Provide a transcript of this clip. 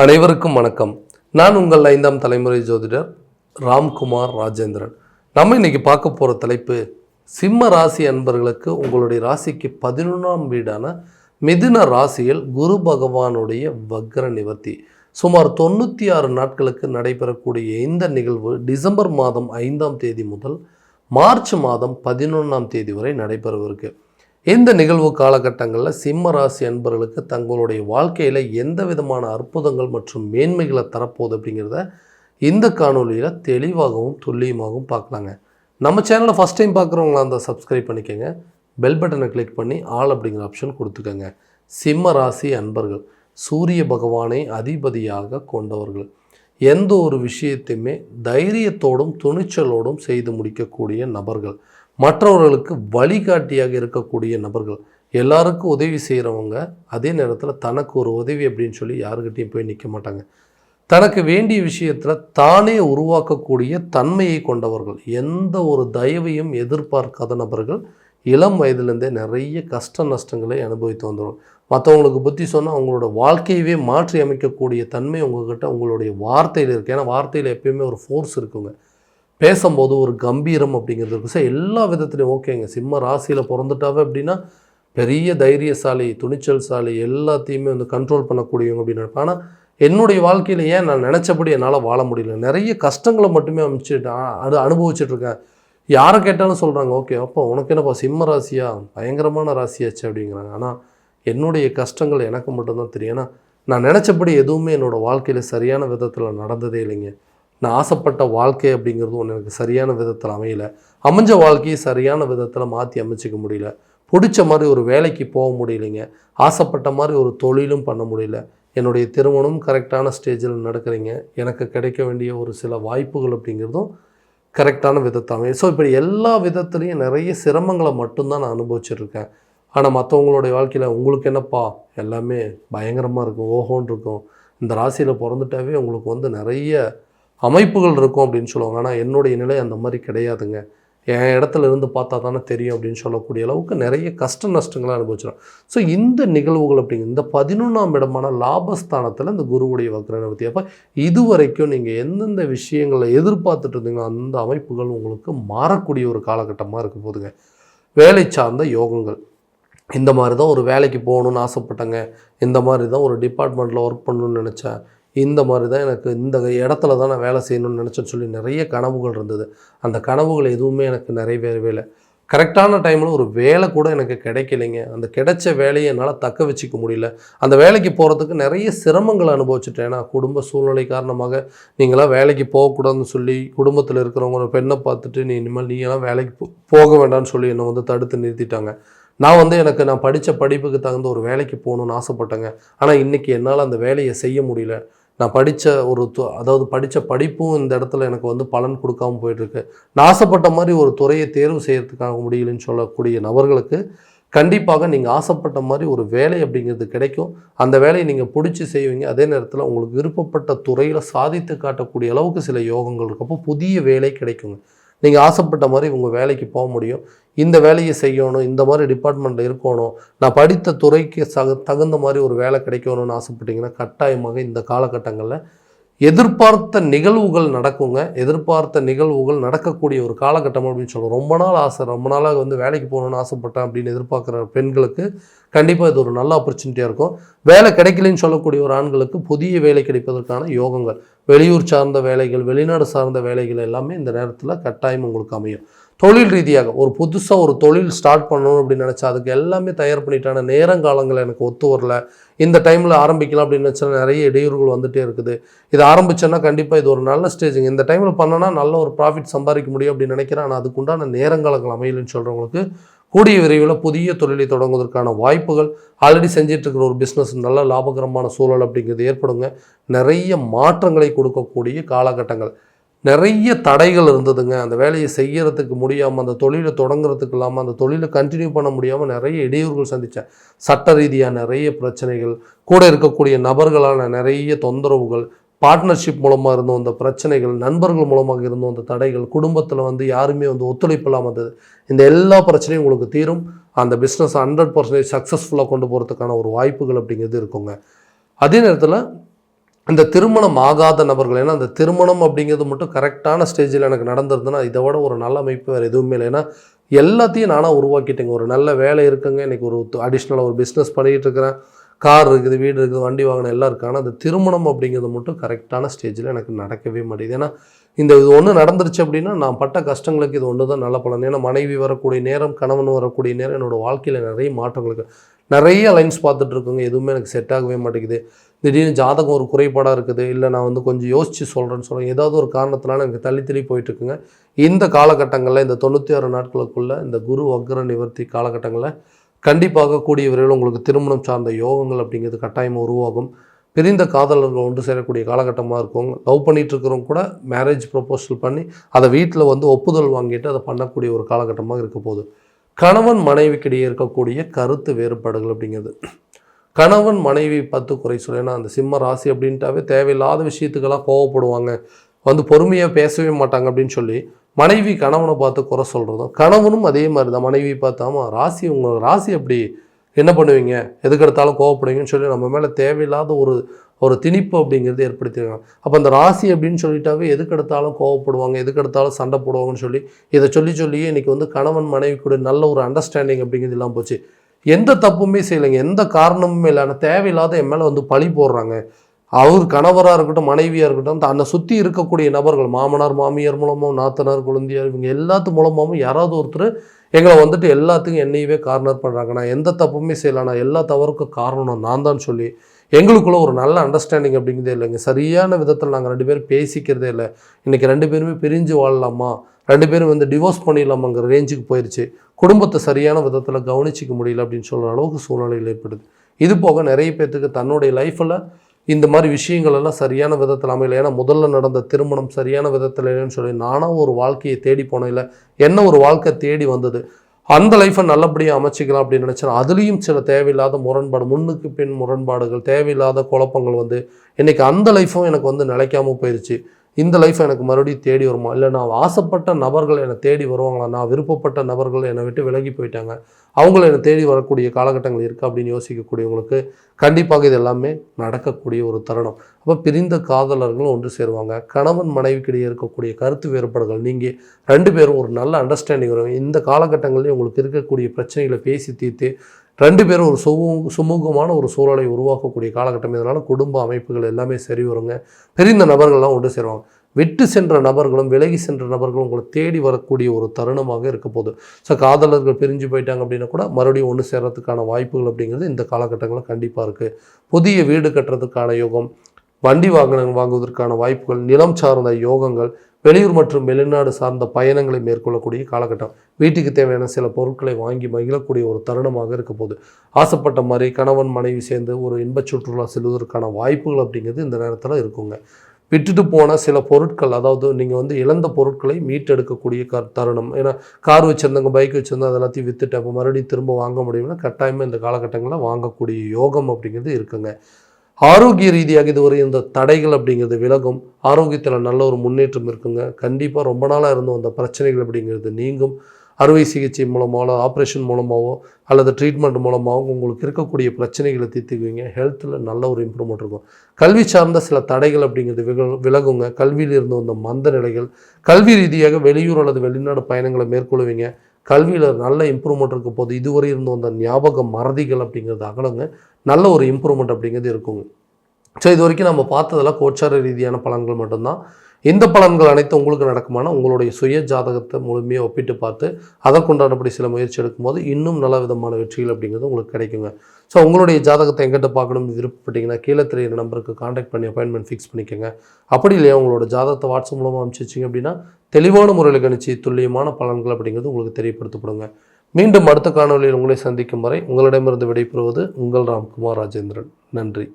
அனைவருக்கும் வணக்கம். நான் உங்கள் ஐந்தாம் தலைமுறை ஜோதிடர் ராம்குமார் ராஜேந்திரன். நம்ம இன்னைக்கு பார்க்க போகிற தலைப்பு சிம்ம ராசி அன்பர்களுக்கு உங்களுடைய ராசிக்கு பதினொன்றாம் வீடான மிதுன ராசியில் குரு பகவானுடைய வக்ர நிவர்த்தி. சுமார் தொண்ணூற்றி ஆறு நாட்களுக்கு நடைபெறக்கூடிய இந்த நிகழ்வு டிசம்பர் மாதம் ஐந்தாம் தேதி முதல் மார்ச் மாதம் பதினொன்றாம் தேதி வரை நடைபெறவிருக்கு. இந்த நிகழ்வு காலகட்டங்களில் சிம்ம ராசி அன்பர்களுக்கு தங்களுடைய வாழ்க்கையில் எந்த விதமான அற்புதங்கள் மற்றும் மேன்மைகளை தரப்போகுது அப்படிங்கிறத இந்த காணொலியில் தெளிவாகவும் துல்லியமாகவும் பார்க்கலாங்க. நம்ம சேனலை ஃபஸ்ட் டைம் பார்க்குறவங்களா இருந்தால் சப்ஸ்கிரைப் பண்ணிக்கோங்க. பெல் பட்டனை கிளிக் பண்ணி ஆல் அப்படிங்கிற ஆப்ஷன் கொடுத்துக்கோங்க. சிம்ம ராசி அன்பர்கள் சூரிய பகவானை அதிபதியாக கொண்டவர்கள். எந்த ஒரு விஷயத்தையுமே தைரியத்தோடும் துணிச்சலோடும் செய்து முடிக்கக்கூடிய நபர்கள். மற்றவர்களுக்கு வழிகாட்டியாக இருக்கக்கூடிய நபர்கள். எல்லாருக்கும் உதவி செய்கிறவங்க அதே நேரத்தில் தனக்கு ஒரு உதவி அப்படின்னு சொல்லி யாருக்கிட்டையும் போய் நிற்க மாட்டாங்க. தனக்கு வேண்டிய விஷயத்தில் தானே உருவாக்கக்கூடிய தன்மையை கொண்டவர்கள். எந்த ஒரு தயவையும் எதிர்பார்க்காத நபர்கள் இளம் வயதிலேருந்தே நிறைய கஷ்ட நஷ்டங்களை அனுபவித்து வந்துடும் மற்றவங்களுக்கு புத்தி சொன்னால் அவங்களோட வாழ்க்கையவே மாற்றி அமைக்கக்கூடிய தன்மை உங்கள்கிட்ட உங்களுடைய வார்த்தையில் இருக்குது ஏன்னா வார்த்தையில் எப்பயுமே ஒரு ஃபோர்ஸ் இருக்குங்க. பேசும்போது ஒரு கம்பீரம் அப்படிங்கிறது இருக்கும். சார் எல்லா விதத்துலையும் ஓகேங்க சிம்ம ராசியில் பிறந்துட்டாவே அப்படின்னா பெரிய தைரியசாலி துணிச்சல் சாலி எல்லாத்தையுமே வந்து கண்ட்ரோல் பண்ணக்கூடியவங்க அப்படின்னு நினைப்பேன். ஆனால் என்னுடைய வாழ்க்கையில் ஏன் நான் நினச்சபடி என்னால் வாழ முடியல? நிறைய கஷ்டங்களை மட்டுமே அமைச்சிட்டு அது அனுபவிச்சுட்ருக்கேன் யாரை கேட்டாலும் சொல்கிறாங்க ஓகே அப்போ உனக்கு என்னப்பா சிம்ம ராசியா? பயங்கரமான ராசியாச்சு அப்படிங்கிறாங்க. ஆனால் என்னுடைய கஷ்டங்கள் எனக்கு மட்டும்தான் தெரியும். ஏன்னா நான் நினச்சபடி எதுவுமே என்னோடய வாழ்க்கையில் சரியான விதத்தில் நடந்ததே இல்லைங்க. நான் ஆசைப்பட்ட வாழ்க்கை அப்படிங்கிறது ஒன்று எனக்கு சரியான விதத்தில் அமையல. அமைஞ்ச வாழ்க்கையை சரியான விதத்தில் மாற்றி அமைச்சிக்க முடியல. பிடிச்ச மாதிரி ஒரு வேலைக்கு போக முடியலைங்க. ஆசைப்பட்ட மாதிரி ஒரு தொழிலும் பண்ண முடியல. என்னுடைய திருமணம் கரெக்டான ஸ்டேஜில் நடக்கிறீங்க. எனக்கு கிடைக்க வேண்டிய ஒரு சில வாய்ப்புகள் அப்படிங்கிறதும் கரெக்டான விதத்தை அமையும் ஸோ இப்படி எல்லா விதத்துலேயும் நிறைய சிரமங்களை மட்டும்தான் நான் அனுபவிச்சிருக்கேன் ஆனால் மற்றவங்களுடைய வாழ்க்கையில் உங்களுக்கு என்னப்பா? எல்லாமே பயங்கரமாக இருக்கும் ஓஹோன் இருக்கும். இந்த ராசியில் பிறந்துட்டாவே உங்களுக்கு வந்து நிறைய அமைப்புகள் இருக்கும் அப்படின்னு சொல்லுவாங்க. ஆனால் என்னுடைய நிலை அந்த மாதிரி கிடையாதுங்க. என் இடத்துல இருந்து பார்த்தா தானே தெரியும் அப்படின்னு சொல்லக்கூடிய அளவுக்கு நிறைய கஷ்ட நஷ்டங்களை அனுபவிச்சிடும் ஸோ இந்த நிகழ்வுகள் அப்படிங்க இந்த பதினொன்றாம் இடமான லாபஸ்தானத்தில் இந்த குருவுடைய வக்ரநவதி அப்போ இது வரைக்கும் நீங்கள் எந்தெந்த விஷயங்களை எதிர்பார்த்துட்டு இருந்தீங்களோ அந்த அமைப்புகள் உங்களுக்கு மாறக்கூடிய ஒரு காலகட்டமாக இருக்க போதுங்க வேலை சார்ந்த யோகங்கள். இந்த மாதிரி தான் ஒரு வேலைக்கு போகணுன்னு ஆசைப்பட்டேங்க. இந்த மாதிரி தான் ஒரு டிபார்ட்மெண்ட்டில் ஒர்க் பண்ணணும்னு நினச்சேன். இந்த மாதிரி தான் எனக்கு இந்த இடத்துல தான் நான் வேலை செய்யணும்னு நினச்சேன்னு சொல்லி நிறைய கனவுகள் இருந்தது. அந்த கனவுகள் எதுவுமே எனக்கு நிறைவேறவே இல்லை. கரெக்டான டைமில் ஒரு வேலை கூட எனக்கு கிடைக்கலைங்க. அந்த கிடைச்ச வேலையை என்னால் தக்க வச்சுக்க முடியல. அந்த வேலைக்கு போகிறதுக்கு நிறைய சிரமங்களை அனுபவிச்சுட்டேன். ஏன்னா குடும்ப சூழ்நிலை காரணமாக நீங்களாம் வேலைக்கு போகக்கூடாதுன்னு சொல்லி குடும்பத்தில் இருக்கிறவங்க ஒரு பெண்ணை பார்த்துட்டு நீ இனிமேல் நீங்களாம் வேலைக்கு போ- போக வேண்டாம்னு சொல்லி என்னை வந்து தடுத்து நிறுத்திட்டாங்க. நான் வந்து எனக்கு நான் படித்த படிப்புக்கு தகுந்த ஒரு வேலைக்கு போகணுன்னு ஆசைப்பட்டேங்க. ஆனால் இன்றைக்கி என்னால் அந்த வேலையை செய்ய முடியல. நான் படித்த ஒரு து- அதாவது படித்த படிப்பும் இந்த இடத்துல எனக்கு வந்து பலன் கொடுக்காம போயிட்டுருக்கு. நான் ஆசைப்பட்ட மாதிரி ஒரு துறையை தேர்வு செய்கிறதுக்காக முடியலன்னு சொல்லக்கூடிய நபர்களுக்கு கண்டிப்பாக நீங்கள் ஆசைப்பட்ட மாதிரி ஒரு வேலை அப்படிங்கிறது கிடைக்கும். அந்த வேலையை நீங்கள் பிடிச்சி செய்வீங்க. அதே நேரத்தில் உங்களுக்கு விருப்பப்பட்ட துறையில் சாதித்து காட்டக்கூடிய அளவுக்கு சில யோகங்கள் இருக்கப்போ புதிய வேலை கிடைக்குங்க. நீங்கள் ஆசைப்பட்ட மாதிரி உங்கள் வேலைக்கு போக முடியும். இந்த வேலையை செய்யணும் இந்த மாதிரி டிபார்ட்மெண்ட்டில் இருக்கணும். நான் படித்த துறைக்கு சக தகுந்த மாதிரி ஒரு வேலை கிடைக்கணும்னு ஆசைப்பட்டீங்கன்னா கட்டாயமாக இந்த காலகட்டங்களில் எதிர்பார்த்த நிகழ்வுகள் நடக்குங்க. எதிர்பார்த்த நிகழ்வுகள் நடக்கக்கூடிய ஒரு காலகட்டம் அப்படின்னு சொல்லுவோம் ரொம்ப நாள் ஆசை ரொம்ப நாளாக வந்து வேலைக்கு போகணும்னு ஆசைப்பட்டேன் அப்படின்னு எதிர்பார்க்குற பெண்களுக்கு கண்டிப்பாக இது ஒரு நல்ல ஆப்பர்ச்சுனிட்டியாக இருக்கும். வேலை கிடைக்கலன்னு சொல்லக்கூடிய ஒரு ஆண்களுக்கு புதிய வேலை கிடைப்பதற்கான யோகங்கள் வெளியூர் சார்ந்த வேலைகள் வெளிநாடு சார்ந்த வேலைகள் எல்லாமே இந்த நேரத்தில் கட்டாயம் உங்களுக்கு அமையும். தொழில் ரீதியாக ஒரு புதுசாக ஒரு தொழில் ஸ்டார்ட் பண்ணணும் அப்படின்னு நினச்சா அதுக்கு எல்லாமே தயார் பண்ணிட்டான நேரங்காலங்கள் எனக்கு ஒத்து வரல. இந்த டைமில் ஆரம்பிக்கலாம் அப்படின்னு நினச்சா நிறைய இடையூறுகள் வந்துகிட்டே இருக்குது. இது ஆரம்பிச்சேன்னா கண்டிப்பாக இது ஒரு நல்ல ஸ்டேஜுங்க இந்த டைமில் பண்ணனா நல்ல ஒரு ப்ராஃபிட் சம்பாதிக்க முடியும் அப்படின்னு நினைக்கிறேன். ஆனால் அதுக்குண்டான நேரங்காலங்கள் அமையலன்னு சொல்கிறவங்களுக்கு கூடிய விரைவில் புதிய தொழிலை தொடங்குவதற்கான வாய்ப்புகள் ஆல்ரெடி செஞ்சிட்ருக்கிற இருக்கிற ஒரு பிஸ்னஸ் நல்ல லாபகரமான சூழல் அப்படிங்கிறது ஏற்படுங்க. நிறைய மாற்றங்களை கொடுக்கக்கூடிய காலகட்டங்கள். நிறைய தடைகள் இருந்ததுங்க. அந்த வேலையை செய்கிறதுக்கு முடியாமல் அந்த தொழிலை தொடங்குறதுக்கு இல்லாமல் அந்த தொழிலை கண்டினியூ பண்ண முடியாமல் நிறைய இடையூறுகள் சந்தித்தேன் சட்ட ரீதியாக நிறைய பிரச்சனைகள் கூட இருக்கக்கூடிய நபர்களான நிறைய தொந்தரவுகள் பார்ட்னர்ஷிப் மூலமாக இருந்த அந்த பிரச்சனைகள் நண்பர்கள் மூலமாக இருந்த அந்த தடைகள் குடும்பத்தில் வந்து யாருமே வந்து ஒத்துழைப்பு இல்லாமல் இருந்தது. இந்த எல்லா பிரச்சனையும் உங்களுக்கு தீரும். அந்த பிஸ்னஸ் ஹண்ட்ரட் பர்சன்டேஜ் சக்ஸஸ்ஃபுல்லாக கொண்டு போகிறதுக்கான ஒரு வாய்ப்புகள் அப்படிங்கிறது இருக்குங்க. அதே நேரத்தில் இந்த திருமணம் ஆகாத நபர்கள் ஏன்னா அந்த திருமணம் அப்படிங்கிறது மட்டும் கரெக்டான ஸ்டேஜில் எனக்கு நடந்திருந்ததுன்னா இதை விட ஒரு நல்ல அமைப்பு வேறு எதுவுமே இல்லை. ஏன்னா எல்லாத்தையும் நானாக உருவாக்கிட்டேங்க. ஒரு நல்ல வேலை இருக்குங்க. இன்றைக்கி ஒரு அடிஷ்னலாக ஒரு பிஸ்னஸ் பண்ணிகிட்டு இருக்கிறேன். கார் இருக்குது வீடு இருக்குது வண்டி வாகனம் எல்லாம் இருக்குது ஆனால் அந்த திருமணம் அப்படிங்கிறது மட்டும் கரெக்டான ஸ்டேஜில் எனக்கு நடக்கவே மாட்டேங்குது. ஏன்னா இந்த இது ஒன்று நடந்துருச்சு அப்படின்னா நான் பட்ட கஷ்டங்களுக்கு இது ஒன்று தான் நல்ல பலன். ஏன்னா மனைவி வரக்கூடிய நேரம் கணவன் வரக்கூடிய நேரம் என்னோடய வாழ்க்கையில் நிறைய மாற்றங்களுக்கு நிறைய லைன்ஸ் பார்த்துட்ருக்குங்க எதுவுமே எனக்கு செட் ஆகவே மாட்டேங்குது. திடீர்னு ஜாதகம் ஒரு குறைபாடாக இருக்குது இல்லை நான் வந்து கொஞ்சம் யோசித்து சொல்கிறேன்னு சொல்கிறேன் ஏதாவது ஒரு காரணத்தினால எனக்கு தள்ளி தள்ளி போயிட்டுருக்குங்க இந்த காலகட்டங்களில் இந்த தொண்ணூற்றி ஆறு நாட்களுக்குள்ளே இந்த குரு வக்ர நிவர்த்தி காலகட்டங்களில் கண்டிப்பாக கூடிய விரைவில் உங்களுக்கு திருமணம் சார்ந்த யோகங்கள் அப்படிங்கிறது கட்டாயமாக உருவாகும். பிரிந்த காதலர்கள் ஒன்று சேரக்கூடிய காலகட்டமாக இருக்கும். லவ் பண்ணிட்டு இருக்கிறவங்க கூட மேரேஜ் ப்ரொபோசல் பண்ணி அதை வீட்டில் வந்து ஒப்புதல் வாங்கிட்டு அதை பண்ணக்கூடிய ஒரு காலகட்டமாக இருக்க போகுது. கணவன் மனைவிக்கிடையே இருக்கக்கூடிய கருத்து வேறுபாடுகள் அப்படிங்கிறது. கணவன் மனைவி பத்து குறை சொல்லு. ஏன்னா அந்த சிம்ம ராசி அப்படின்ட்டாவே தேவையில்லாத விஷயத்துக்கெல்லாம் கோவப்படுவாங்க. வந்து பொறுமையாக பேசவே மாட்டாங்க அப்படின்னு சொல்லி மனைவி கணவனை பார்த்து குறை சொல்கிறதும் கணவனும் அதே மாதிரி தான் மனைவி பார்த்தாமா ராசி உங்கள் ராசி அப்படி என்ன பண்ணுவீங்க? எதுக்கு எடுத்தாலும் கோவப்படுவீங்கன்னு சொல்லி நம்ம மேலே தேவையில்லாத ஒரு ஒரு திணிப்பு அப்படிங்கிறது ஏற்படுத்திருக்காங்க. அப்போ அந்த ராசி அப்படின்னு சொல்லிட்டாவே எதுக்கு எடுத்தாலும் கோவப்படுவாங்க எதுக்கு எடுத்தாலும் சண்டை போடுவாங்கன்னு சொல்லி இதை சொல்லி சொல்லியே இன்றைக்கி வந்து கணவன் மனைவி கூட நல்ல ஒரு அண்டர்ஸ்டாண்டிங் அப்படிங்கிறது இல்லாமல் போச்சு. எந்த தப்புமே செய்யலைங்க. எந்த காரணமுமே இல்லை. ஆனால் தேவையில்லாத என் மேலே வந்து பழி போடுறாங்க. அவர் கணவராக இருக்கட்டும் மனைவியாக இருக்கட்டும் தன்னை சுற்றி இருக்கக்கூடிய நபர்கள் மாமனார் மாமியார் மூலமாகவும் நாத்தனார் குழந்தையார் இவங்க எல்லாத்து மூலமாகவும் யாராவது ஒருத்தர் எங்களை வந்துட்டு எல்லாத்துக்கும் என்னையவே கார்னர் பண்ணுறாங்க நான் எந்த தப்புமே செய்யலை. நான் எல்லா தவறுக்கும் காரணம் நான் தான் சொல்லி. எங்களுக்குள்ள ஒரு நல்ல அண்டர்ஸ்டாண்டிங் அப்படிங்கிறதே இல்லைங்க. சரியான விதத்தில் நாங்கள் ரெண்டு பேரும் பேசிக்கிறதே இல்லை. இன்றைக்கி ரெண்டு பேருமே பிரிஞ்சு வாழலாமா? ரெண்டு பேரும் வந்து டிவோர்ஸ் பண்ணிடலாமாங்கிற ரேஞ்சுக்கு போயிடுச்சு குடும்பத்தை சரியான விதத்தில் கவனிச்சிக்க முடியல அப்படின்னு சொல்கிற அளவுக்கு சூழ்நிலைகள் ஏற்படுது. இது போக நிறைய பேர்த்துக்கு தன்னுடைய லைஃப்பில் இந்த மாதிரி விஷயங்கள் எல்லாம் சரியான விதத்தில் அமையல. ஏன்னா முதல்ல நடந்த திருமணம் சரியான விதத்தில் இல்லைன்னு சொல்லி நானும் ஒரு வாழ்க்கையை தேடி போனேன் இல்லை என்ன ஒரு வாழ்க்கை தேடி வந்தது? அந்த லைஃப்பை நல்லபடியாக அமைச்சிக்கலாம் அப்படின்னு நினச்சேன். அதுலேயும் சில தேவையில்லாத முரண்பாடு முன்னுக்கு பின் முரண்பாடுகள் தேவையில்லாத குழப்பங்கள் வந்து இன்றைக்கி அந்த லைஃப்பும் எனக்கு வந்து நிலைக்காமல் போயிடுச்சு இந்த லைஃப் எனக்கு மறுபடியும் தேடி வருமா? இல்லை நான் ஆசைப்பட்ட நபர்கள் என்னை தேடி வருவாங்களா? நான் விருப்பப்பட்ட நபர்கள் என்னை விட்டு விலகி போயிட்டாங்க. அவங்கள என்னை தேடி வரக்கூடிய காலகட்டங்கள் இருக்குது அப்படின்னு யோசிக்கக்கூடியவங்களுக்கு கண்டிப்பாக இது எல்லாமே நடக்கக்கூடிய ஒரு தருணம். அப்போ பிரிந்த காதலர்களும் ஒன்று சேருவாங்க. கணவன் மனைவிக்கிடையே இருக்கக்கூடிய கருத்து வேறுபாடுகள் நீங்கள் ரெண்டு பேரும் ஒரு நல்ல அண்டர்ஸ்டாண்டிங் வரும். இந்த காலகட்டங்களில் உங்களுக்கு இருக்கக்கூடிய பிரச்சனைகளை பேசி தீர்த்து ரெண்டு பேரும் ஒரு சுமூ சுமூகமான ஒரு சூழலை உருவாக்கக்கூடிய காலகட்டம். இதனால் குடும்ப அமைப்புகள் எல்லாமே சரி வருங்க. பெரிந்த நபர்கள்லாம் ஒன்று சேருவாங்க. விட்டு சென்ற நபர்களும் விலகி சென்ற நபர்களும் உங்களை தேடி வரக்கூடிய ஒரு தருணமாக இருக்க போகுது. ஸோ காதலர்கள் பிரிஞ்சு போயிட்டாங்க அப்படின்னா கூட மறுபடியும் ஒன்று சேர்றதுக்கான வாய்ப்புகள் அப்படிங்கிறது இந்த காலகட்டங்களில் கண்டிப்பாக இருக்குது புதிய வீடு கட்டுறதுக்கான யோகம் வண்டி வாகனம் வாங்குவதற்கான வாய்ப்புகள் நிலம் சார்ந்த யோகங்கள் வெளியூர் மற்றும் வெளிநாடு சார்ந்த பயணங்களை மேற்கொள்ளக்கூடிய காலகட்டம். வீட்டுக்கு தேவையான சில பொருட்களை வாங்கி மகிழக்கூடிய ஒரு தருணமாக இருக்க போகுது ஆசைப்பட்ட மாதிரி கணவன் மனைவி சேர்ந்து ஒரு இன்பச் சுற்றுலா செல்வதற்கான வாய்ப்புகள் அப்படிங்கிறது இந்த நேரத்தில் இருக்குங்க. விட்டுட்டு போன சில பொருட்கள் அதாவது நீங்கள் வந்து இழந்த பொருட்களை மீட்டெடுக்கக்கூடிய க தருணம். ஏன்னா கார் வச்சுருந்தவங்க பைக் வச்சுருந்தா அது எல்லாத்தையும் விற்றுட்டு அப்போ மறுபடியும் திரும்ப வாங்க முடியும்னா கட்டாயமாக இந்த காலகட்டங்களில் வாங்கக்கூடிய யோகம் அப்படிங்கிறது இருக்குங்க. ஆரோக்கிய ரீதியாக இதுவரை இந்த தடைகள் அப்படிங்கிறது விலகும். ஆரோக்கியத்தில் நல்ல ஒரு முன்னேற்றம் இருக்குங்க. கண்டிப்பாக ரொம்ப நாளாக இருந்த அந்த பிரச்சனைகள் அப்படிங்கிறது நீங்கும். அறுவை சிகிச்சை மூலமாகவோ ஆப்ரேஷன் மூலமாகவோ அல்லது ட்ரீட்மெண்ட் மூலமாகவும் உங்களுக்கு இருக்கக்கூடிய பிரச்சனைகளை தீர்த்துக்குவீங்க. ஹெல்த்தில் நல்ல ஒரு இம்ப்ரூவ்மெண்ட் இருக்கும். கல்வி சார்ந்த சில தடைகள் அப்படிங்கிறது விலகுங்க. கல்வியில் இருந்து வந்த மந்த நிலைகள் கல்வி ரீதியாக வெளியூர் அல்லது வெளிநாடு பயணங்களை மேற்கொள்வீங்க. கல்வியில் நல்ல இம்ப்ரூவ்மெண்ட் இருக்க போது இதுவரை இருந்து வந்த ஞாபக மறதிகள் அப்படிங்கிறது அகலங்க. நல்ல ஒரு இம்ப்ரூவ்மெண்ட் அப்படிங்கிறது இருக்குங்க. ஸோ இது வரைக்கும் நம்ம பார்த்ததெல்லாம் கோச்சார ரீதியான பலன்கள் மட்டும்தான். இந்த பலன்கள் அனைத்தும் உங்களுக்கு நடக்குமானா உங்களுடைய சுய ஜாதகத்தை முழுமையாக ஒப்பிட்டு பார்த்து அதற்குண்டானபடி சில முயற்சி எடுக்கும்போது இன்னும் நல்ல விதமான வெற்றிகள் அப்படிங்கிறது உங்களுக்கு கிடைக்குங்க. ஸோ உங்களுடைய ஜாதகத்தை எங்கிட்ட பார்க்கணும்னு விருப்பப்பட்டீங்கன்னா கீழே தெரியிற நம்பருக்கு காண்டாக்ட் பண்ணி அப்பாயின்மெண்ட் ஃபிக்ஸ் பண்ணிக்கோங்க. அப்படி இல்லையா உங்களோட ஜாதகத்தை வாட்ஸ்அப் மூலமாக அனுப்பிச்சிச்சிங்க அப்படின்னா தெளிவான முறையில் கணிச்சு துல்லியமான பலன்கள் அப்படிங்கிறது உங்களுக்கு தெரியப்படுத்தப்படுங்க. மீண்டும் அடுத்த காணொலியில் உங்களை சந்திக்கும் வரை உங்களிடமிருந்து விடைபெறுவது உங்கள் ராம்குமார் ராஜேந்திரன். நன்றி.